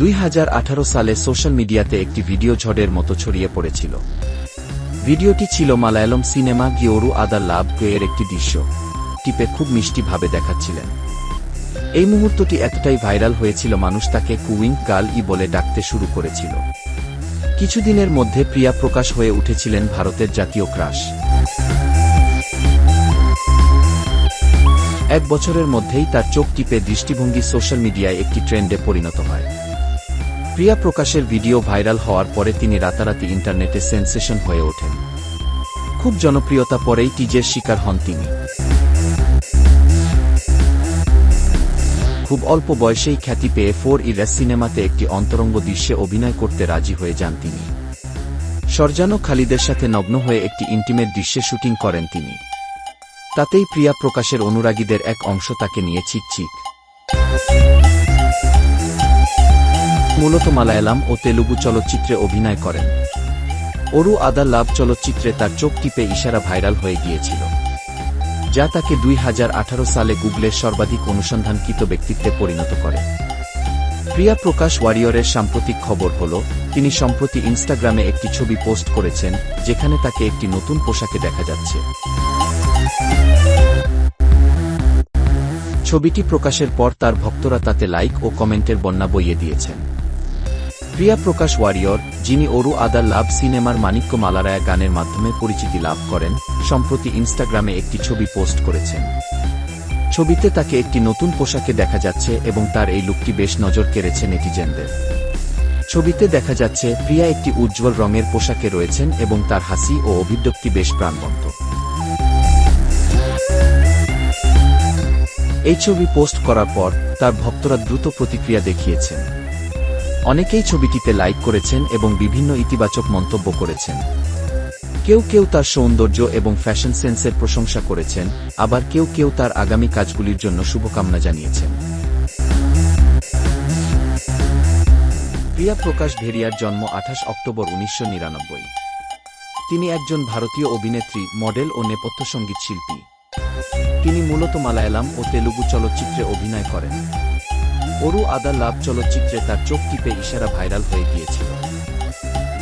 দুই হাজার আঠারো সালে সোশ্যাল মিডিয়াতে একটি ভিডিও ঝড়ের মতো ছড়িয়ে পড়েছিল। ভিডিওটি ছিল মালায়ালম সিনেমা গিওরু আদার লাভ এর একটি দৃশ্য। টিপে খুব মিষ্টিভাবে দেখাচ্ছিলেন। এই মুহূর্তটি এতটাই ভাইরাল হয়েছিল মানুষ তাকে কুইং গার্ল ই বলে ডাকতে শুরু করেছিল। কিছুদিনের মধ্যে প্রিয়া প্রকাশ হয়ে উঠেছিলেন ভারতের জাতীয় ক্রাশ। এক বছরের মধ্যেই তার চোখ টিপে দৃষ্টিভঙ্গি সোশ্যাল মিডিয়ায় একটি ট্রেন্ডে পরিণত হয়। প্রিয়া প্রকাশের ভিডিও ভাইরাল হওয়ার পরে তিনি রাতারাতি ইন্টারনেটে সেন্সেশন হয়ে ওঠেন। খুব জনপ্রিয়তা পরেই টিজের শিকার হন তিনি। খুব অল্প বয়সেই খ্যাতি পেয়ে ফোর ইরাস সিনেমাতে একটি অন্তরঙ্গ দৃশ্যে অভিনয় করতে রাজি হয়ে যান তিনি। সরজানো খালিদের সাথে নগ্ন হয়ে একটি ইন্টিমেট দৃশ্যে শুটিং করেন তিনি। তাতেই প্রিয়া প্রকাশের অনুরাগীদের এক অংশ তাকে নিয়ে চিকচিক। মূলত মালায়ালাম ও তেলুগু চলচ্চিত্রে অভিনয় করেন। অরু আদার লাভ চলচ্চিত্রে তার চোখ টিপে ইশারা ভাইরাল হয়ে গিয়েছিল, যা তাকে দুই হাজার আঠারো সালে গুগলের সর্বাধিক অনুসন্ধানকৃত ব্যক্তিত্বে পরিণত করে। প্রিয়া প্রকাশ ওয়ারিয়রের সাম্প্রতিক খবর হল, তিনি সম্প্রতি ইনস্টাগ্রামে একটি ছবি পোস্ট করেছেন, যেখানে তাকে একটি নতুন পোশাকে দেখা যাচ্ছে। ছবিটি প্রকাশের পর তার ভক্তরা তাতে লাইক ও কমেন্টের বন্যা বইয়ে দিয়েছেন। প্রিয়া প্রকাশ ওয়ারিয়র, যিনি অরু আদার লাভ সিনেমার মানিক্য মালারায়া গানের মাধ্যমে পরিচিতি লাভ করেন, সম্প্রতি ইনস্টাগ্রামে একটি ছবি পোস্ট করেছেন। ছবিতে তাকে একটি নতুন পোশাকে দেখা যাচ্ছে এবং তার এই লুকটি বেশ নজর কেড়েছে নেটিজেনদের। ছবিতে দেখা যাচ্ছে, প্রিয়া একটি উজ্জ্বল রঙের পোশাকে রয়েছেন এবং তার হাসি ও অভিব্যক্তি বেশ প্রাণবন্ত। এই ছবি পোস্ট করার পর, তার ভক্তরা দ্রুত প্রতিক্রিয়া দেখিয়েছেন। অনেকেই ছবিটিতে লাইক করেছেন এবং বিভিন্ন ইতিবাচক মন্তব্য করেছেন। কেউ কেউ তার সৌন্দর্য এবং ফ্যাশন সেন্সের প্রশংসা করেছেন, আবার কেউ কেউ তার আগামী কাজগুলির জন্য শুভকামনা জানিয়েছেন। প্রিয়া প্রকাশ ভেরিয়ার জন্ম আঠাশ অক্টোবর উনিশশো তিনি একজন ভারতীয় অভিনেত্রী, মডেল ও নেপথ্য সংগীত শিল্পী। তিনি মূলত মালায়ালাম ও তেলুগু চলচ্চিত্রে অভিনয় করেন। অরু আদা লাভ চলচ্চিত্রে তার চোখ টিপে ইশারা ভাইরাল হয়ে গিয়েছিল।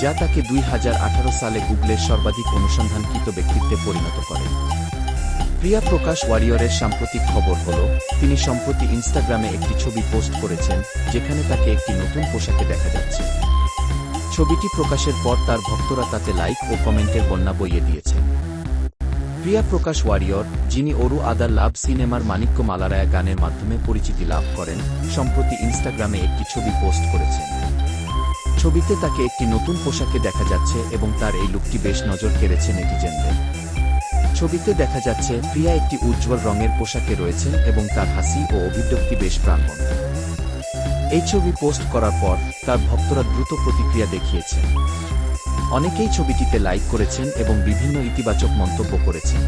যা তাকে দুই হাজার আঠারো সালে গুগলের সর্বাধিক অনুসন্ধানকৃত ব্যক্তিত্বে পরিণত করে। প্রিয়া প্রকাশ ওয়ারিয়রের সাম্প্রতিক খবর হল, তিনি সম্প্রতি ইনস্টাগ্রামে একটি ছবি পোস্ট করেছেন, যেখানে তাকে একটি নতুন পোশাকে দেখা যাচ্ছে। ছবিটি প্রকাশের পর তার ভক্তরা তাতে লাইক ও কমেন্টের বন্যা বইয়ে দিয়েছেন। প্রিয়া প্রকাশ ওয়ারিয়র, যিনি অরু আদার লাভ সিনেমার মানিক্য মালারায়া গানের মাধ্যমে পরিচিতি লাভ করেন, সম্প্রতি ইনস্টাগ্রামে একটি ছবি পোস্ট করেছেন। ছবিতে তাকে একটি নতুন পোশাকে দেখা যাচ্ছে এবং তার এই লুকটি বেশ নজর কেড়েছে নেটিজেনদের। ছবিতে দেখা যাচ্ছে, প্রিয়া একটি উজ্জ্বল রঙের পোশাকে রয়েছেন এবং তার হাসি ও অভিব্যক্তি বেশ প্রাণবন্ত। এই ছবি পোস্ট করার পর, তার ভক্তরা দ্রুত প্রতিক্রিয়া দেখিয়েছেন। অনেকেই ছবিটিতে লাইক করেছেন এবং বিভিন্ন ইতিবাচক মন্তব্য করেছেন।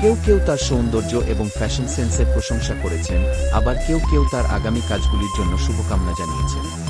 কেউ কেউ তার সৌন্দর্য এবং ফ্যাশন সেন্সের প্রশংসা করেছেন, আবার কেউ কেউ তার আগামী কাজগুলির জন্য শুভকামনা জানিয়েছেন।